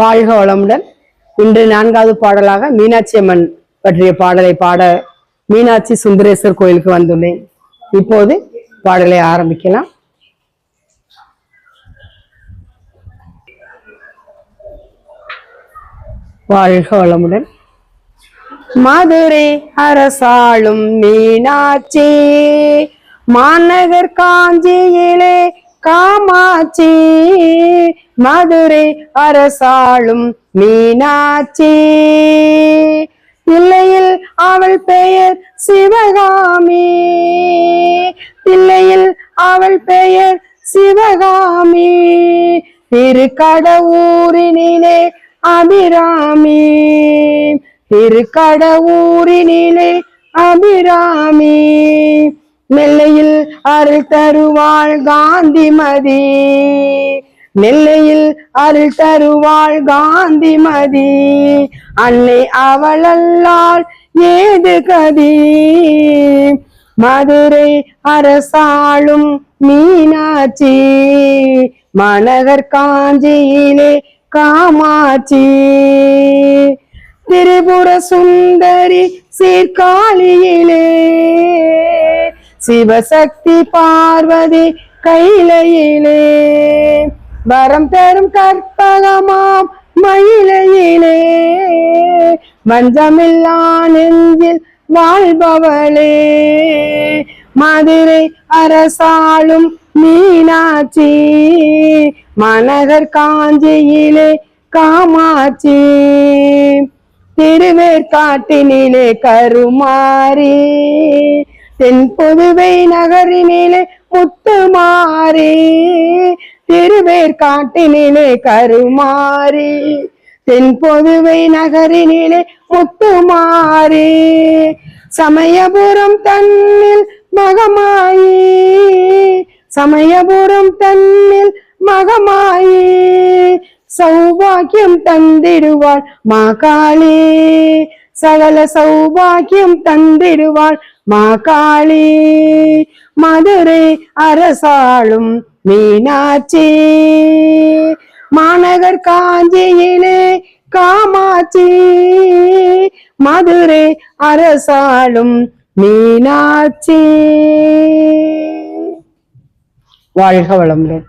வாழ்க வளமுடன். இன்று நான்காவது பாடலாக மீனாட்சி அம்மன் பற்றிய பாடலை பாட மீனாட்சி சுந்தரேஸ்வர் கோயிலுக்கு வந்துள்ளேன். இப்போது பாடலை ஆரம்பிக்கலாம். வாழ்க வளமுடன். மதுரை அரசாளும் மீனாட்சி. மாநகர் காஞ்சியிலே காமாட்சி மதுரை அரசாளும் மீனாட்சி. தில்லையில் அவள் பெயர் சிவகாமி. தில்லையில் அவள் பெயர் சிவகாமி. திருக்கடவுரினிலே அபிராமி. திருக்கடவுரினிலே அபிராமி. நெல்லையில் அருள் தருவாள் காந்திமதி. நெல்லையில் அருள் தருவாள் காந்திமதி. அன்னை அவளல்லால் ஏது கதி? மதுரை அரசாளும் மீனாட்சி. மாநகர் காஞ்சியிலே காமாட்சி. திரிபுர சுந்தரி சீர்காழியிலே சிவசக்தி பார்வதி கையிலையிலே வரம் பெறும் கற்பகமாம் மயிலையிலே. வஞ்சமில்லா நெஞ்சில் வாழ்பவளே. மதுரை அரசாளும் மீனாட்சி. மனகர் காஞ்சியிலே காமாட்சி. திருவேற்காட்டினிலே கருமாறி. தென் புதுவை நகரினிலே முத்துமாறி திருவேற்காட்டினிலே கருமாறி. தென்பொதுவை நகரினிலே முத்துமாறி சமயபுரம் தன்னில் மகமாயி. சமயபுரம் தன்னில் மகமாயி சௌபாக்கியம் தந்திடுவாள் மாகாளி. சகல சௌபாகியம் தந்திடுவாள் மா காளி மதுரை அரசாளும் மீனாட்சி. மாநகர் காஞ்சியிலே காமாட்சி. மதுரை அரசாளும் மீனாட்சி. வாழ்க வளமுடன்.